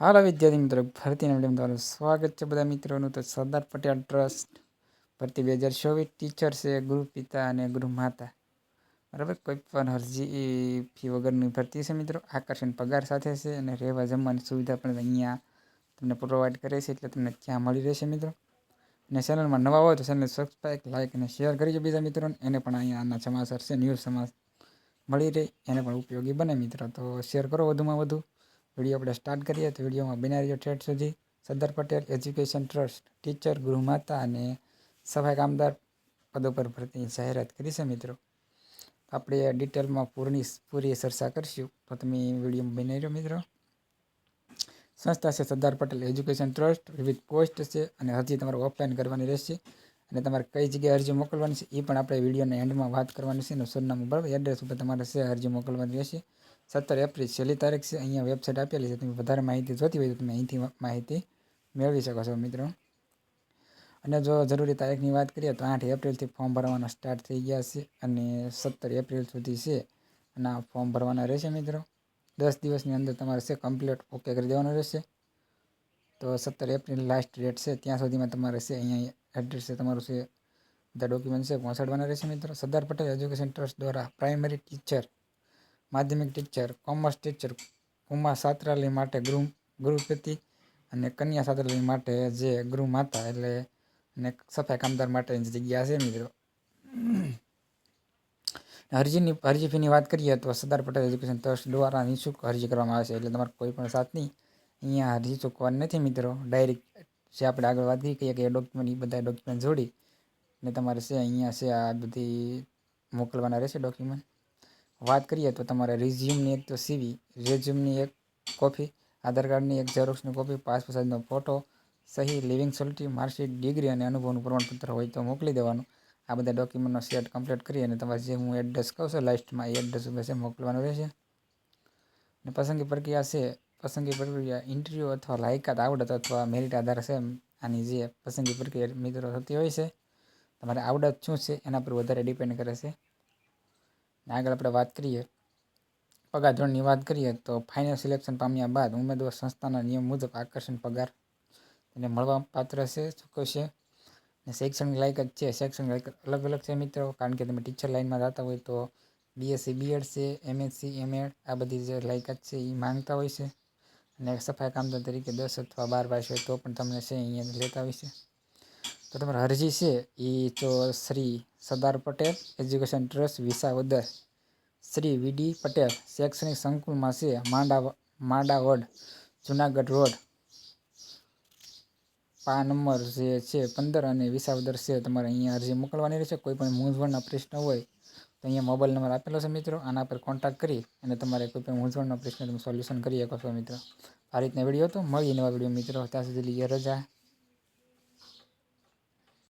હાલો વિદ્યાર્થી મિત્રો ભરતીના મેડમ તમારું સ્વાગત છે બધા મિત્રોનું. તો સરદાર પટેલ ટ્રસ્ટ ભરતી બે હજાર ચોવીસ ટીચર છે ગૃહ પિતા અને ગુરુ માતા. બરાબર? કોઈ પણ અરજી ફી વગરની ભરતી છે મિત્રો. આકર્ષણ પગાર સાથે છે અને રહેવા જમવાની સુવિધા પણ અહીંયા તમને પ્રોવાઈડ કરે છે એટલે તમને ક્યાં મળી રહેશે મિત્રો. અને ચેનલમાં નવા હોય તો ચેનલ સબસ્ક્રાઈબ લાઈક અને શેર કરજો બીજા મિત્રોને. એને પણ અહીંયા આના સમાચાર છે ન્યૂઝ સમાચાર મળી રહે. એને પણ ઉપયોગી બને મિત્રો. તો શેર કરો વધુમાં વધુ. વીડિયો આપણે સ્ટાર્ટ કરીએ તો વિડીયોમાં બિનારીઓ ઠેઠ સુધી Sardar Patel education trust teacher ગૃહમાતા અને સફાઈ કામદાર પદો પર ભરતીની જાહેરાત કરી છે મિત્રો. આપણે ડિટેલમાં પૂરની પૂરી ચર્ચા કરીશું. તો તમે વિડીયોમાં બની રહ્યો મિત્રો. સંસ્થા છે સરદાર પટેલ એજ્યુકેશન ટ્રસ્ટ વિવિધ પોસ્ટ છે અને અરજી તમારે ઓફલાઈન કરવાની રહેશે. અને તમારે કઈ જગ્યાએ અરજી મોકલવાની છે એ પણ આપણે વિડીયોના એન્ડમાં વાત કરવાની છે. અને સરનામું બરાબર એડ્રેસ ઉપર તમારે છે અરજી મોકલવાની રહેશે. સત્તર એપ્રિલ છેલ્લી તારીખ છે, અહીંયા વેબસાઇટ આપેલી છે, તમે વધારે માહિતી જોતી હોય તો તમે અહીંથી માહિતી મેળવી શકો છો મિત્રો. અને જો જરૂરી તારીખની વાત કરીએ તો આઠ એપ્રિલથી ફોર્મ ભરવાના સ્ટાર્ટ થઈ ગયા છે અને સત્તર એપ્રિલ સુધી છે. અને આ ફોર્મ ભરવાના રહેશે મિત્રો. દસ દિવસની અંદર તમારે છે કમ્પ્લીટ ઓકે કરી દેવાનું રહેશે. તો સત્તર એપ્રિલ લાસ્ટ ડેટ છે, ત્યાં સુધીમાં તમારે છે, અહીંયા એડ્રેસ છે, તમારું છે બધા ડોક્યુમેન્ટ છે, પહોંચાડવાના રહેશે મિત્રો. સરદાર પટેલ એજ્યુકેશન ટ્રસ્ટ દ્વારા પ્રાઇમરી ટીચર માધ્યમિક ટીચર, કોમર્સ ટીચર કુમાર સાત્રાલય માટે ગૃહ, ગૃહપતિ અને કન્યા સાત્રાલય માટે જે ગૃહ માતા એટલે અને સફાઈ કામદાર માટેની જગ્યા છે મિત્રો. અરજીની, અરજી ફીની વાત કરીએ તો સરદાર પટેલ એજ્યુકેશન ટ્રસ્ટ દ્વારા નિઃશુલ્ક અરજી કરવામાં આવે છે એટલે તમારે કોઈ પણ સાથની અહીંયા અરજી ચૂકવાની નથી મિત્રો. ડાયરેક્ટ જે આપણે આગળ વાત કરી કહીએ કે ડોક્યુમેન્ટ એ બધા ડોક્યુમેન્ટ જોડી ને તમારે છે અહીંયા છે આ બધી મોકલવાના રહેશે ડોક્યુમેન્ટ વાત કરીએ તો તમારે રિઝ્યુમની એક તો સીવી રિઝ્યુમની એક કોપી આધાર કાર્ડની એક ઝેરોક્સની કોપી પાસપોર્ટ સાઇઝનો ફોટો સહી લિવિંગ સોલિટી માર્કશીટ ડિગ્રી અને અનુભવનું પ્રમાણપત્ર હોય તો મોકલી દેવાનું. આ બધા ડોક્યુમેન્ટનો સેટ કમ્પ્લીટ કરી અને તમારે જે હું એડ્રેસ કહું છું લાસ્ટમાં એ એડ્રેસ ઉપર છે મોકલવાનું રહેશે. અને પસંદગી પ્રક્રિયા છે, પસંદગી પ્રક્રિયા ઇન્ટરવ્યૂ અથવા લાયકાત, આવડત અથવા મેરિટ આધાર છે આની જે પસંદગી પ્રક્રિયા મિત્રો થતી હોય છે. તમારે આવડત શું છે એના પર વધારે ડિપેન્ડ કરે છે. આગળ આપણે વાત કરીએ પગાર ધોરણની વાત કરીએ, તો ફાઇનલ સિલેક્શન પામ્યા બાદ ઉમેદવાર સંસ્થાના નિયમ મુજબ આકર્ષણ પગાર એને મળવા પાત્ર છે ચૂકવશે અને શૈક્ષણિક લાયકાત છે, શૈક્ષણિક લાયકાત અલગ અલગ છે મિત્રો, કારણ કે તમે ટીચર લાઇનમાં જતા હોય તો બીએસસી બીએડ છે એમએસસી એમએડ આ બધી જે લાયકાત છે એ માંગતા હોય છે. અને સફાઈ કામદાર તરીકે દસ અથવા બાર પાસે હોય તો પણ તમને છે અહીંયા લેતા હોય છે. તો તમારે અરજી છે એ તો શ્રી સરદાર પટેલ એજ્યુકેશન ટ્રસ્ટ વિસાવદર શ્રી વીડી પટેલ શૈક્ષણિક સંકુલમાં છે માંડા માંડાવડ જુનાગઢ રોડ. પા નંબર જે છે પંદર અને વિસાવદર છે તમારે અહીંયા અરજી મોકલવાની રહેશે. કોઈ પણ મૂંઝવણના પ્રશ્ન હોય તો અહીંયા મોબાઈલ નંબર આપેલો છે મિત્રો. આના પર કોન્ટેક્ટ કરી અને તમારે કોઈ પણ મૂંઝવણનો પ્રશ્ન તમે સોલ્યુશન કરી શકો છો મિત્રો. આ રીતના વીડિયો તો મળીએ નવા વીડિયો મિત્રો. ત્યાં સુધી રજા.